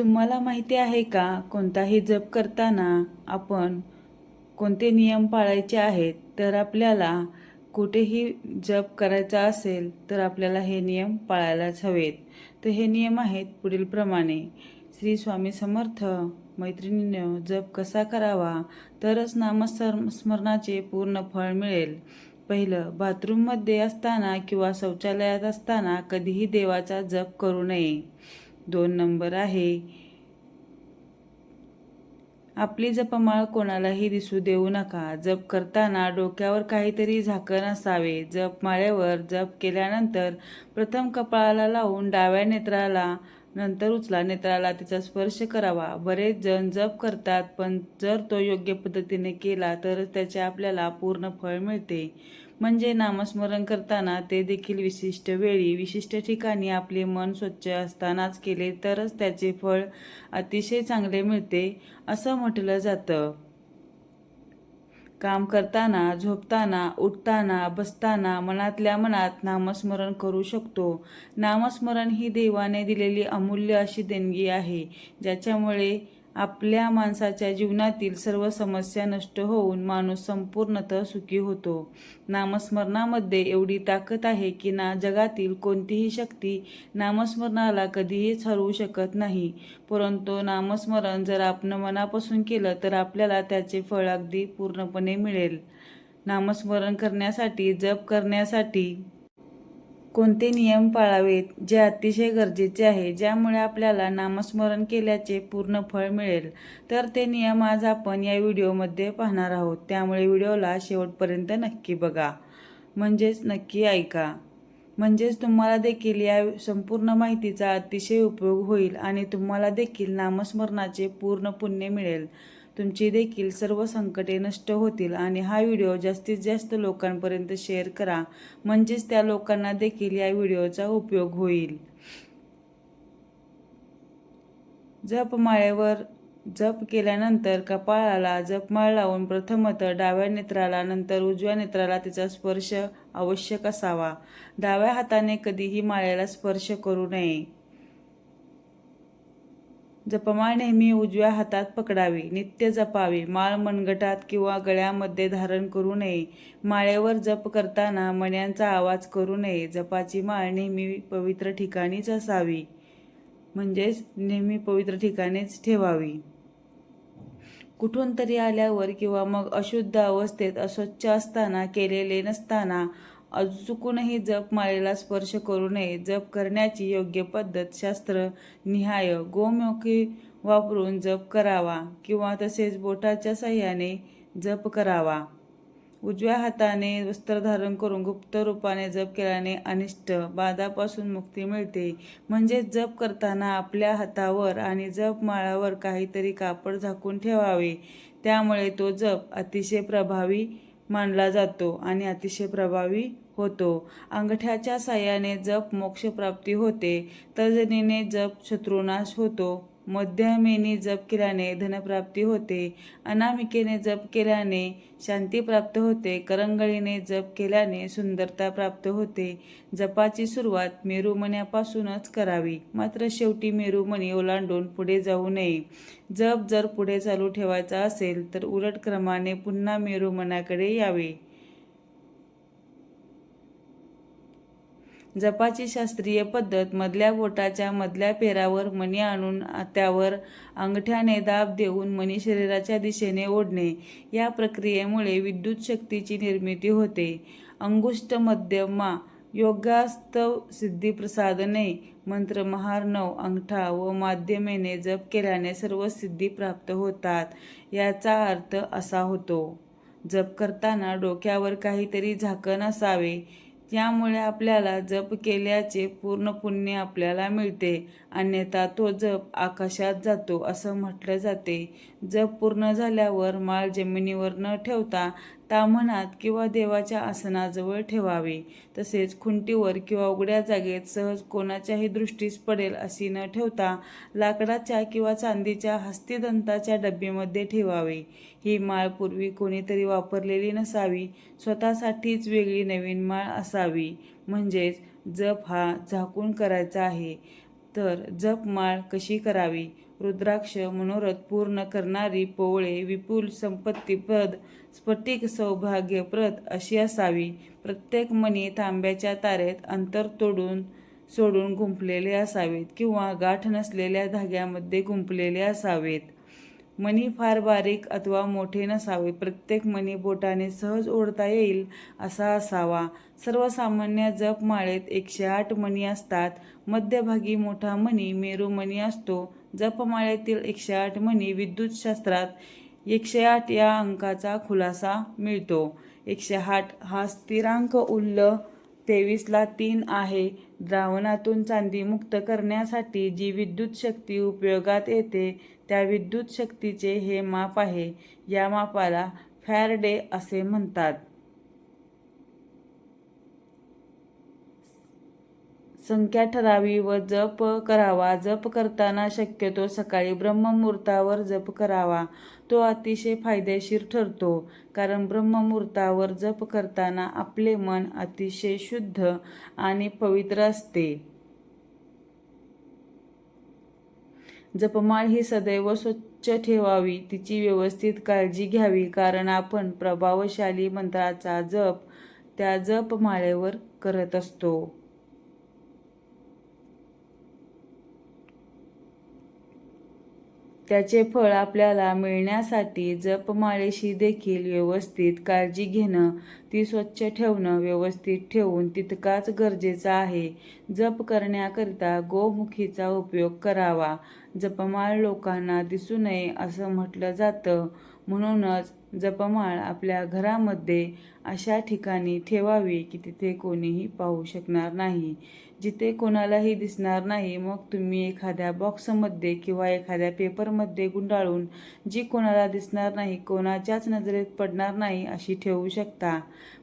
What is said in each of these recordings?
तुम्हाला माहिती आहे का कोणताही जप करताना आपण कोणते नियम पाळायचे आहेत? तर आपल्याला कुठेही जप करायचा असेल तर आपल्याला हे नियम पाळायलाच हवेत. तर हे नियम आहेत पुढीलप्रमाणे श्री स्वामी समर्थ मैत्रिणीनं जप कसा करावा? तरच नामस्मर स्मरणाचे पूर्ण फळ मिळेल. पहिलं बाथरूममध्ये असताना किंवा शौचालयात असताना कधीही देवाचा जप करू नये. दोन नंबर आहे. आपली जपमाळ कोणालाही दिसू देऊ नका. जप करताना डोक्यावर काहीतरी झाकण असावे. जप माळ्यावर जप केल्यानंतर प्रथम कपाळाला लावून डाव्या नेत्राला नंतर उचला नेत्राला तिचा स्पर्श करावा. बरेच जण जप करतात पण जर तो योग्य पद्धतीने केला तरच त्याचे आपल्याला पूर्ण फळ मिळते. म्हणजे नामस्मरण करताना ते देखील विशिष्ट वेळी विशिष्ट ठिकाणी आपले मन स्वच्छ असतानाच केले तरच त्याचे फळ अतिशय चांगले मिळते असं म्हटलं जातं. काम करताना झोपताना उठताना बसताना मनातल्या मनात नामस्मरण करू शकतो. नामस्मरण ही देवाने दिलेली अमूल्य अशी देणगी आहे ज्याच्यामुळे आपल्या माणसाच्या जीवनातील सर्व समस्या नष्ट होऊन माणूस संपूर्णतः सुखी होतो. नामस्मरणामध्ये एवढी ताकद आहे की ना जगातील कोणतीही शक्ती नामस्मरणाला कधीहीच हरवू शकत नाही. परंतु नामस्मरण जर आपण मनापासून केलं तर आपल्याला त्याचे फळ अगदी पूर्णपणे मिळेल. नामस्मरण करण्यासाठी जप करण्यासाठी कोणते नियम पाळावेत जे अतिशय गरजेचे आहे ज्यामुळे आपल्याला नामस्मरण केल्याचे पूर्ण फळ मिळेल. तर ते नियम आज आपण या व्हिडिओमध्ये पाहणार आहोत. त्यामुळे व्हिडिओला शेवटपर्यंत नक्की बघा. म्हणजेच नक्की ऐका. म्हणजेच तुम्हाला देखील या संपूर्ण माहितीचा अतिशय उपयोग होईल आणि तुम्हाला देखील नामस्मरणाचे पूर्ण पुण्य मिळेल. तुमची देखील सर्व संकटे नष्ट होतील आणि हा व्हिडिओ जास्तीत जास्त लोकांपर्यंत शेअर करा. म्हणजेच त्या लोकांना देखील या व्हिडिओचा उपयोग होईल. जपमाळेवर जप केल्यानंतर कपाळाला जपमाळ लावून प्रथमत डाव्या नेत्राला नंतर उजव्या नेत्राला तिचा स्पर्श आवश्यक असावा डाव्या हाताने कधीही माळ्याला स्पर्श करू नये. जपमाळ नेहमी उजव्या हातात पकडावी नित्य जपावी. माळ मनगटात किंवा गळ्यामध्ये धारण करू नये. माळेवर जप करताना मण्यांचा आवाज करू नये. जपाची माळ नेहमी पवित्र ठिकाणीच असावी. म्हणजेच नेहमी पवित्र ठिकाणीच ठेवावी. कुठून तरी आल्यावर किंवा मग अशुद्ध अवस्थेत अस्वच्छ असताना केलेले नसताना चुकूनही जप माळेला स्पर्श करू नये. जप करण्याची योग्य पद्धत शास्त्र निहाय गोमुखी वापरून जप करावा किंवा तसेच बोटाच्या साह्याने जप करावा. उजव्या हाताने वस्त्र धारण करून गुप्त रूपाने जप केल्याने अनिष्ट बाधापासून मुक्ती मिळते. म्हणजेच जप करताना आपल्या हातावर आणि जप माळावर काहीतरी कापड झाकून ठेवावे. त्यामुळे तो जप अतिशय प्रभावी मानला जातो आणि अतिशय प्रभावी होतो. अंगठ्याच्या साह्याने जप मोक्षप्राप्ती होते. तर्जनीने जप शत्रुनाश होतो. मध्यमेने जप केल्याने धनप्राप्ती होते. अनामिकेने जप केल्याने शांती प्राप्त होते. करंगळीने जप केल्याने सुंदरता प्राप्त होते. जपाची सुरुवात मेरुमण्यापासूनच करावी. मात्र शेवटी मेरुमणी ओलांडून पुढे जाऊ नये. जप जर पुढे चालू ठेवायचा असेल तर उलट क्रमाने पुन्हा मेरुमनाकडे यावे. जपाची शास्त्रीय पद्धत मधल्या बोटाच्या मधल्या पेरावर मणी आणून त्यावर अंगठ्याने दाब देऊन मणी शरीराच्या दिशेने ओढणे. या प्रक्रियेमुळे विद्युत शक्तीची निर्मिती होते. अंगुष्ट मध्यमा योगास्तव सिद्धिप्रसादने मंत्र महार्णव अंगठा व माध्यमेने जप केल्याने सर्व सिद्धी प्राप्त होतात. याचा अर्थ असा होतो. जप करताना डोक्यावर काहीतरी झाकण असावे. त्यामुळे आपल्याला जप केल्याचे पूर्ण पुण्य आपल्याला मिळते. अन्यथा तो जप आकाशात जातो असं म्हटलं जाते. जप पूर्ण झाल्यावर माळ जमिनीवर न ठेवता तामनात किंवा देवाच्या आसनाजवळ ठेवावे. तसेच खुंटीवर किंवा उघड्या जागेत सहज कोणाच्याही दृष्टीस पडेल अशी न ठेवता लाकडाच्या किंवा चांदीच्या हस्तिदंताच्या डब्बीमध्ये ठेवावे. ही माळ पूर्वी कोणीतरी वापरलेली नसावी स्वतःसाठीच वेगळी नवीन माळ असावी. म्हणजेच जप हा झाकून करायचा आहे. तर जपमाळ कशी करावी? रुद्राक्ष मनोरथ पूर्ण करणारी पोवळे विपुल संपत्तीप्रद स्फटिक सौभाग्यप्रद अशी असावी. प्रत्येक मणी तांब्याच्या तारेत अंतर तोडून सोडून गुंफलेले असावेत किंवा गाठ नसलेल्या धाग्यामध्ये गुंफलेले असावेत. मणी फार बारीक अथवा मोठे नसावे. प्रत्येक मणी बोटाने सहज ओढता येईल असा असावा. सर्वसामान्य जप माळेत एकशे आठ मणी असतात. मध्यभागी मोठा मणी मेरू मणी असतो. जपमाळेतील एकशे आठ मणी विद्युतशास्त्रात एकशे आठ या अंकाचा खुलासा मिळतो. एकशे आठ हा स्थिरांक उल्ल तेवीसला तीन आहे. द्रावणातून चांदी मुक्त करण्यासाठी जी विद्युत शक्ती उपयोगात येते त्या विद्युत शक्तीचे हे माप आहे. या मापाला फॅरडे असे म्हणतात. संख्या ठरावी व जप करावा. जप करताना शक्यतो सकाळी ब्रह्ममुहूर्तावर जप करावा. तो अतिशय फायदेशीर ठरतो कारण ब्रह्ममुहूर्तावर जप करताना आपले मन अतिशय शुद्ध आणि पवित्र असते. जपमाळ ही सदैव स्वच्छ ठेवावी. तिची व्यवस्थित काळजी घ्यावी कारण आपण प्रभावशाली मंत्राचा जप त्या जपमाळेवर करत असतो. त्याचे फळ आपल्याला मिळण्यासाठी जपमाळेशी देखील व्यवस्थित काळजी घेणं ती स्वच्छ ठेवणं व्यवस्थित ठेवून तितकाच गरजेचं आहे. जप करण्याकरिता गोमुखीचा उपयोग करावा. जपमाळ लोकांना दिसू नये असं म्हटलं जातं. म्हणूनच जपमाळ आपल्या घरामध्ये अशा ठिकाणी ठेवावी की तिथे कोणीही पाहू शकणार नाही. जिथे कोणालाही दिसणार नाही मग तुम्ही एखाद्या बॉक्समध्ये किंवा एखाद्या पेपरमध्ये गुंडाळून जी कोणाला दिसणार नाही कोणाच्याच नजरेत पडणार नाही अशी ठेवू शकता.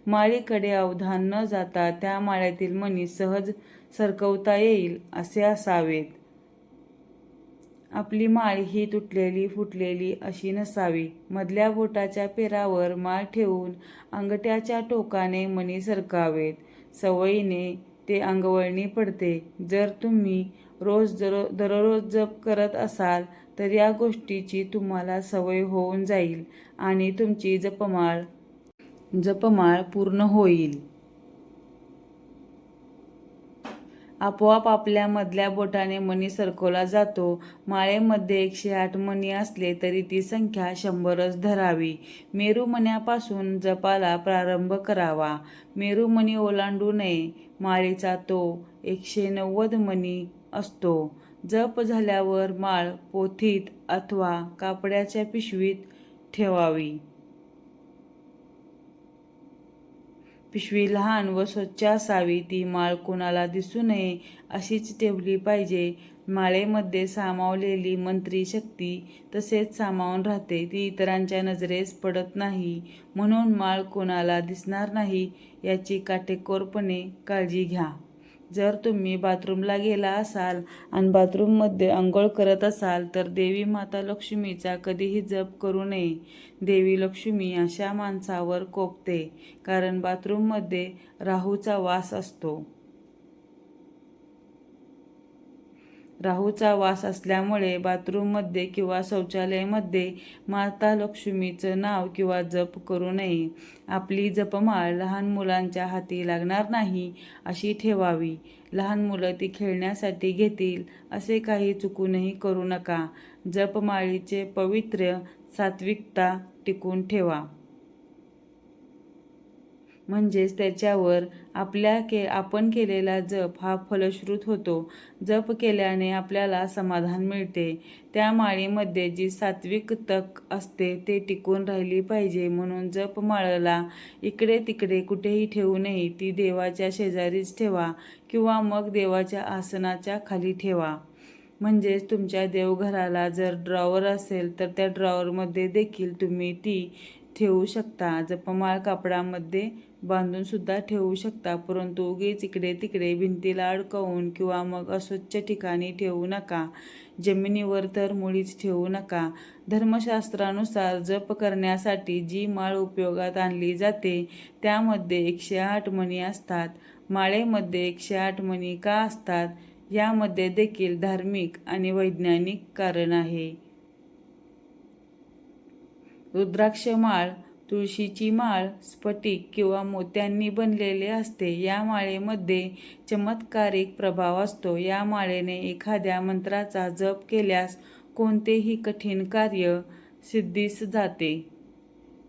माळीकडे अवधान न जाता त्या माळ्यातील मणी सहज सरकवता येईल असे असावेत. आपली माळ ही तुटलेली फुटलेली अशी नसावी. मधल्या बोटाच्या पेरावर माळ ठेवून अंगठ्याच्या टोकाने मणी सरकावेत. सवयीने ते अंगवळणी पडते. जर तुम्ही रोज दर दररोज जप करत असाल तर या गोष्टीची तुम्हाला सवय होऊन जाईल आणि तुमची जपमाळ जपमाळ पूर्ण होईल. आपोआप आपल्या मधल्या बोटाने मणी सरकवला जातो. माळेमध्ये एकशे आठ मणी असले तरी ती संख्या शंभरच धरावी. मेरू मण्यापासून जपाला प्रारंभ करावा. मेरू मणी ओलांडू नये. माळीचा तो एकशे नव्वद मणी असतो. जप झाल्यावर माळ पोथीत अथवा कापड्याच्या पिशवीत ठेवावी. पिशवी लहान व स्वच्छ असावी ती माळ कोणाला दिसू नये अशीच ठेवली पाहिजे. माळेमध्ये सामावलेली मंत्री शक्ती तसेच सामावून राहते ती इतरांच्या नजरेस पडत नाही. म्हणून माळ कोणाला दिसणार नाही याची काटेकोरपणे काळजी घ्या. जर तुम्ही बाथरूमला गेला असाल आणि बाथरूममध्ये आंघोळ करत असाल तर देवी माता लक्ष्मीचा कधीही जप करू नये. देवी लक्ष्मी अशा माणसावर कोपते कारण बाथरूममध्ये राहूचा वास असतो. राहूचा वास असल्यामुळे बाथरूममध्ये किंवा शौचालयामध्ये माता लक्ष्मीचं नाव किंवा जप करू नये. आपली जपमाळ लहान मुलांच्या हाती लागणार नाही अशी ठेवावी. लहान मुलं ती खेळण्यासाठी घेतील असे काही चुकूनही करू नका. जपमाळीचे पवित्र सात्विकता टिकून ठेवा. म्हणजेच त्याच्यावर आपल्या के आपण केलेला जप हा फलश्रुत होतो. जप केल्याने आपल्याला समाधान मिळते. त्या माळीमध्ये जी सात्विक तक असते ते टिकून राहिली पाहिजे. म्हणून जप माळला इकडे तिकडे कुठेही ठेवू नये. ती देवाच्या शेजारीच ठेवा किंवा मग देवाच्या आसनाच्या खाली ठेवा. म्हणजेच तुमच्या देवघराला जर ड्रॉवर असेल तर त्या ड्रॉवरमध्ये देखील तुम्ही ती ठेवू शकता. जपमाळ कापडामध्ये बांधूनसुद्धा ठेवू शकता. परंतु उगीच इकडे तिकडे भिंतीला अडकवून किंवा मग अस्वच्छ ठिकाणी ठेवू नका. जमिनीवर तर मुळीच ठेवू नका. धर्मशास्त्रानुसार जप करण्यासाठी जी माळ उपयोगात आणली जाते त्यामध्ये एकशे आठ मणी असतात. माळेमध्ये एकशे आठ मणी का असतात? यामध्ये देखील धार्मिक आणि वैज्ञानिक कारण आहे. रुद्राक्ष माळ तुळशीची माळ स्फटिक किंवा मोत्यांनी बनलेले असते. या माळेमध्ये चमत्कारिक प्रभाव असतो. या माळेने एखाद्या मंत्राचा जप केल्यास कोणतेही कठीण कार्य सिद्धीस जाते.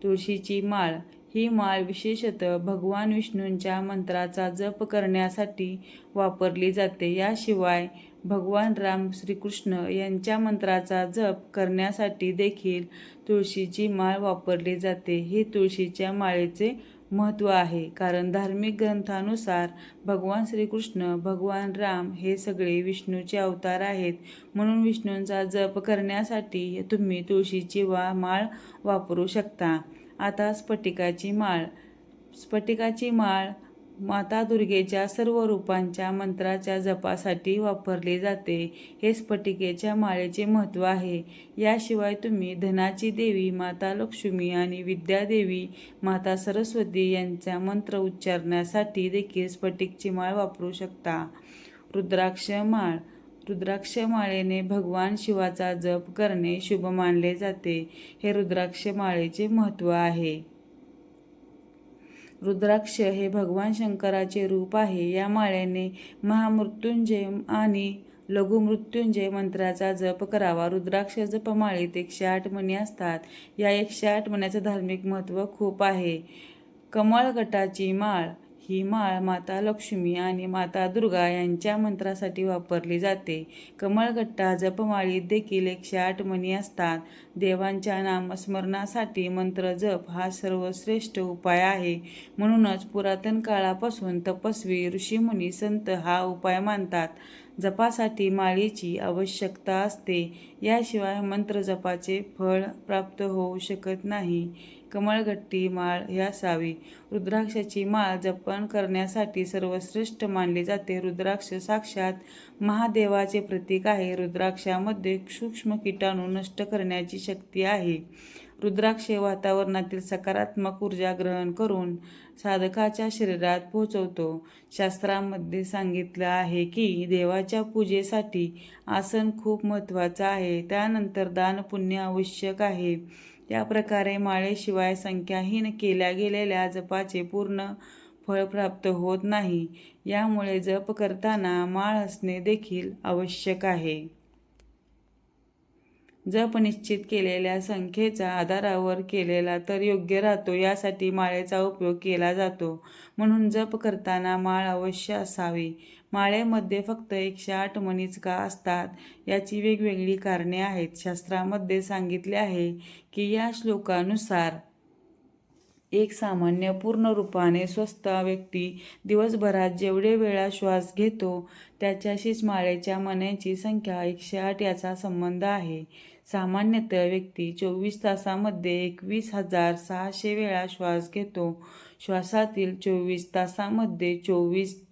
तुळशीची माळ ही माळ विशेषतः भगवान विष्णूंच्या मंत्राचा जप करण्यासाठी वापरली जाते. याशिवाय भगवान राम श्रीकृष्ण यांच्या मंत्राचा जप करण्यासाठी देखील तुळशीची माळ वापरली जाते. हे तुळशीच्या माळेचे महत्त्व आहे. कारण धार्मिक ग्रंथानुसार भगवान श्रीकृष्ण भगवान राम हे सगळे विष्णूचे अवतार आहेत. म्हणून विष्णूंचा जप करण्यासाठी तुम्ही तुळशीची वा माळ वापरू शकता. आता स्फटिकाची माळ. स्फटिकाची माळ माता दुर्गेच्या सर्व रूपांच्या मंत्राच्या जपासाठी वापरली जाते. हे स्फटिकेच्या माळेचे महत्त्व आहे. याशिवाय तुम्ही धनाची देवी माता लक्ष्मी आणि विद्यादेवी माता सरस्वती यांचा मंत्र उच्चारण्यासाठी देखील स्फटिकची माळ वापरू शकता. रुद्राक्ष माळ रुद्राक्ष माळेने भगवान शिवाचा जप करणे शुभ मानले जाते. हे रुद्राक्ष माळेचे महत्त्व आहे. रुद्राक्ष हे भगवान शंकराचे रूप आहे. या माळेने महामृत्युंजय आणि लघुमृत्युंजय मंत्राचा जप करावा. रुद्राक्ष जपमाळेत एकशे आठ मणी असतात. या एकशे आठ मण्याचं धार्मिक महत्त्व खूप आहे. कमळ गटाची माळ ही माळ माता लक्ष्मी आणि माता दुर्गा यांच्या मंत्रासाठी वापरली जाते. कमळगट्टा जपमाळीत देखील एकशे आठ मणी असतात. देवांच्या नामस्मरणासाठी मंत्र जप हा सर्वश्रेष्ठ उपाय आहे. म्हणूनच पुरातन काळापासून तपस्वी ऋषीमुनी संत हा उपाय मानतात. जपासाठी माळीची आवश्यकता असते. याशिवाय मंत्र जपाचे फळ प्राप्त होऊ शकत नाही. कमळगट्टी माळ ह्या सावी रुद्राक्षाची माळ जपन करण्यासाठी सर्वश्रेष्ठ मानली जाते. रुद्राक्ष साक्षात महादेवाचे प्रतीक आहे. रुद्राक्षामध्ये सूक्ष्म किटाणू नष्ट करण्याची शक्ती आहे. रुद्राक्ष वातावरणातील सकारात्मक ऊर्जा ग्रहण करून साधकाच्या शरीरात पोहोचवतो. शास्त्रामध्ये सांगितलं आहे की देवाच्या पूजेसाठी आसन खूप महत्त्वाचं आहे. त्यानंतर दान पुण्य आवश्यक आहे. या प्रकारे माळेशिवाय संख्याहीन केल्या गेलेल्या जपाचे पूर्ण फळ प्राप्त होत नाही. यामुळे जप करताना माळ असणे देखील आवश्यक आहे. जप निश्चित केलेल्या संख्येच्या आधारावर केलेला तर योग्य राहतो यासाठी माळेचा उपयोग केला जातो. म्हणून जप करताना माळ अवश्य असावी. माळेमध्ये फक्त एकशे आठ मणीच का असतात याची वेगवेगळी कारणे आहेत. शास्त्रामध्ये सांगितले आहे की या श्लोकानुसार एक सामान्य पूर्ण रूपाने स्वस्थ व्यक्ती दिवसभरात जेवढे वेळा श्वास घेतो त्याच्याशीच माळेच्या मण्याची संख्या एकशे आठ याचा संबंध आहे. सामान्यतः व्यक्ती चोवीस तासामध्ये एकवीस हजार सहाशे वेळा श्वास घेतो. श्वासातील चोवीस तासामध्ये चोवीस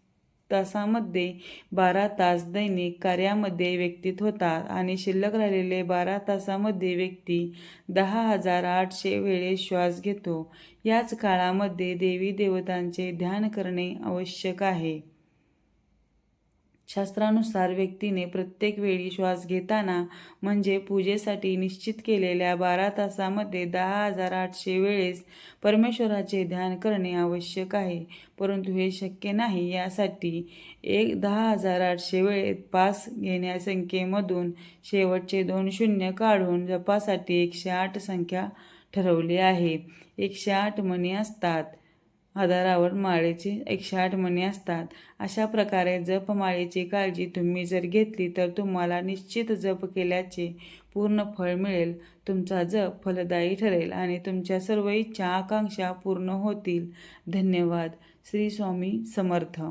तासामध्ये बारा तास दैनिक कार्यामध्ये व्यक्तीत होतात आणि शिल्लक राहिलेले बारा तासामध्ये व्यक्ती दहा हजार आठशे वेळेस श्वास घेतो. याच काळामध्ये देवी देवतांचे ध्यान करणे आवश्यक आहे. शास्त्रानुसार व्यक्तीने प्रत्येक वेळी श्वास घेताना म्हणजे पूजेसाठी निश्चित केलेल्या बारा तासामध्ये दहा हजार आठशे वेळेस परमेश्वराचे ध्यान करणे आवश्यक आहे. परंतु हे शक्य नाही यासाठी एक दहा हजार आठशे वेळेत पास घेण्या संख्येमधून शेवटचे दोन शून्य काढून जपासाठी एकशे आठ संख्या ठरवली आहे एकशे आठ मणी असतात. आधारावर माळेची एकशे आठ मणी असतात. अशा प्रकारे जपमाळेची काळजी तुम्ही जर घेतली तर तुम्हाला निश्चित जप केल्याचे पूर्ण फळ मिळेल. तुमचा जप फलदायी ठरेल आणि तुमच्या सर्व इच्छा आकांक्षा पूर्ण होतील. धन्यवाद. श्री स्वामी समर्थ.